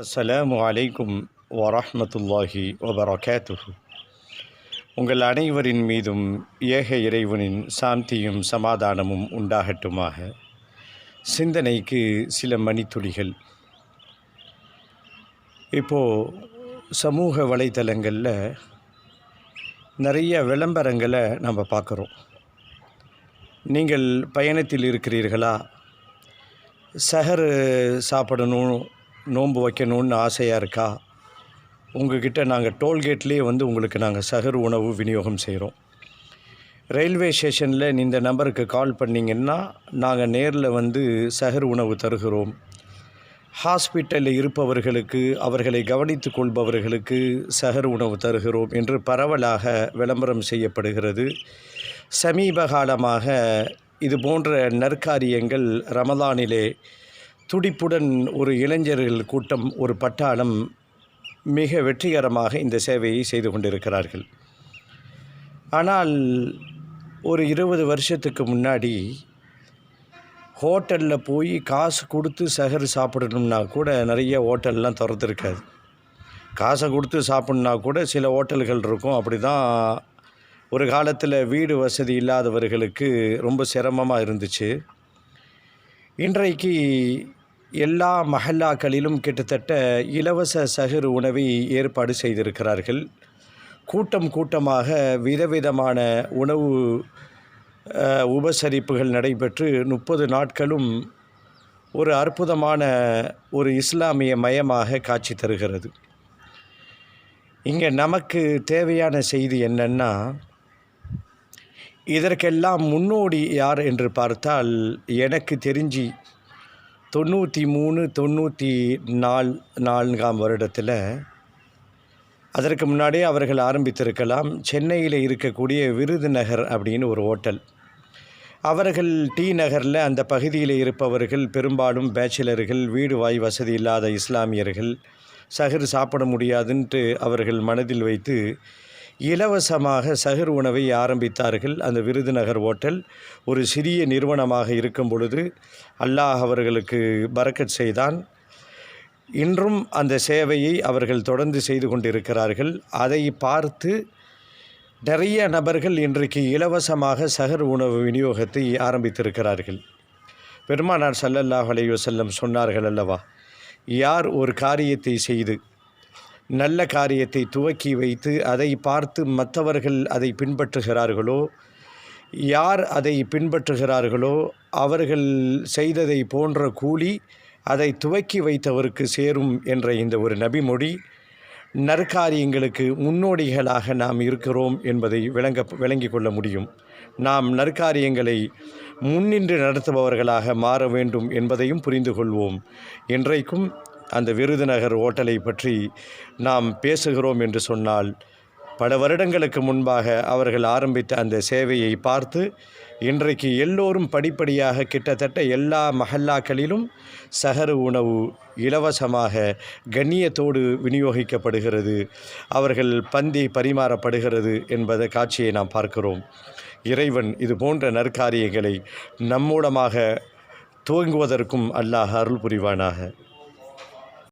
அஸ்ஸலாமு அலைக்கும் வரஹ்மத்துல்லாஹி வபரகாத்துஹு. உங்கள் அனைவரின் மீதும் ஏக இறைவனின் சாந்தியும் சமாதானமும் உண்டாகட்டுமாக. சிந்தனைக்கு சில மணித்துளிகள். இப்போது சமூக வலைத்தளங்களில் நிறைய விளம்பரங்களை நம்ம பார்க்குறோம். நீங்கள் பயணத்தில் இருக்கிறீர்களா? சஹர் சாப்பிடணும் நோன்பு வைக்கணும்னு ஆசையாக இருக்கா? உங்ககிட்ட நாங்கள் டோல்கேட்லேயே வந்து உங்களுக்கு நாங்கள் சகர் உணவு விநியோகம் செய்கிறோம் ரயில்வே ஸ்டேஷனில் இந்த நம்பருக்கு கால் பண்ணிங்கன்னா நாங்கள் நேரில் வந்து சகர் உணவு தருகிறோம். ஹாஸ்பிட்டலில் இருப்பவர்களுக்கு அவர்களை கவனித்து கொள்பவர்களுக்கு சகர் உணவு தருகிறோம் என்று பரவலாக விளம்பரம் செய்யப்படுகிறது. சமீப காலமாக இது போன்ற நற்காரியங்கள் ரமதானிலே துடிப்புடன் ஒரு இளைஞர்கள் கூட்டம் ஒரு பட்டாளம் மிக வெற்றிகரமாக இந்த சேவையை செய்து கொண்டிருக்கிறார்கள். ஆனால் ஒரு இருபது வருஷத்துக்கு முன்னாடி ஹோட்டலில் போய் காசு கொடுத்து சகர் சாப்பிடணும்னா கூட நிறைய ஹோட்டல்லாம் திறந்துருக்காது. காசை கொடுத்து சாப்பிட்னா கூட சில ஹோட்டல்கள் இருக்கும். அப்படி தான் ஒரு காலத்தில் வீடு வசதி இல்லாதவர்களுக்கு ரொம்ப சிரமமாக இருந்துச்சு. இன்றைக்கு எல்லா மஹல்லாக்களிலும் கிட்டத்தட்ட இலவச சஹர் உணவை ஏற்பாடு செய்திருக்கிறார்கள். கூட்டம் கூட்டமாக விதவிதமான உணவு உபசரிப்புகள் நடைபெற்று முப்பது நாட்களும் ஒரு அற்புதமான ஒரு இஸ்லாமிய மயமாக காட்சி தருகிறது. இங்கே நமக்கு தேவையான செய்தி என்னென்னா இதற்கெல்லாம் முன்னோடி யார் என்று பார்த்தால் எனக்கு தெரிஞ்சு தொண்ணூற்றி மூணு தொண்ணூற்றி நால் நான்காம் வருடத்தில் அதற்கு முன்னாடியே அவர்கள் ஆரம்பித்திருக்கலாம். சென்னையில் இருக்கக்கூடிய விருதுநகர் அப்படின்னு ஒரு ஹோட்டல். அவர்கள் டி நகரில் அந்த பகுதியில் இருப்பவர்கள் பெரும்பாலும் பேச்சுலர்கள் வீடு வாய் வசதி இல்லாத இஸ்லாமியர்கள் சகர் சாப்பிட முடியாதுன்ட்டு அவர்கள் மனதில் வைத்து இலவசமாக சகர் உணவை ஆரம்பித்தார்கள். அந்த விருதுநகர் ஓட்டல் ஒரு சிறிய நிறுவனமாக இருக்கும் பொழுது அல்லாஹ் அவர்களுக்கு பறக்கச் செய்தான். இன்றும் அந்த சேவையை அவர்கள் தொடர்ந்து செய்து கொண்டிருக்கிறார்கள். அதை பார்த்து நிறைய நபர்கள் இன்றைக்கு இலவசமாக சகர் உணவு விநியோகத்தை ஆரம்பித்திருக்கிறார்கள். பெருமானார் சல்லல்லாஹ் அலைஹி சொன்னார்கள் அல்லவா யார் ஒரு காரியத்தை செய்து நல்ல காரியத்தை துவக்கி வைத்து அதை பார்த்து மற்றவர்கள் அதை பின்பற்றுகிறார்களோ? யார் அதை பின்பற்றுகிறார்களோ? அவர்கள் செய்ததை போன்ற கூலி அதை துவக்கி வைத்தவருக்கு சேரும் என்ற இந்த ஒரு நபிமொழி நற்காரியங்களுக்கு முன்னோடிகளாக நாம் இருக்கிறோம் என்பதை விளங்க விளங்கி கொள்ள முடியும். நாம் நற்காரியங்களை முன்னின்று நடத்துபவர்களாக மாற வேண்டும் என்பதையும் புரிந்து கொள்வோம். இன்றைக்கும் அந்த விருதுநகர் ஓட்டலை பற்றி நாம் பேசுகிறோம் என்று சொன்னால் பல வருடங்களுக்கு முன்பாக அவர்கள் ஆரம்பித்த அந்த சேவையை பார்த்து இன்றைக்கு எல்லோரும் படிப்படியாக கிட்டத்தட்ட எல்லா மஹல்லாக்களிலும் சகரு உணவு இலவசமாக கண்ணியத்தோடு விநியோகிக்கப்படுகிறது. அவர்கள் பந்தி பரிமாறப்படுகிறது என்பத காட்சியை நாம் பார்க்கிறோம். இறைவன் இது போன்ற நற்காரியங்களை நம்மூலமாக துவங்குவதற்கும் அல்லாஹ் அருள் புரிவானாக.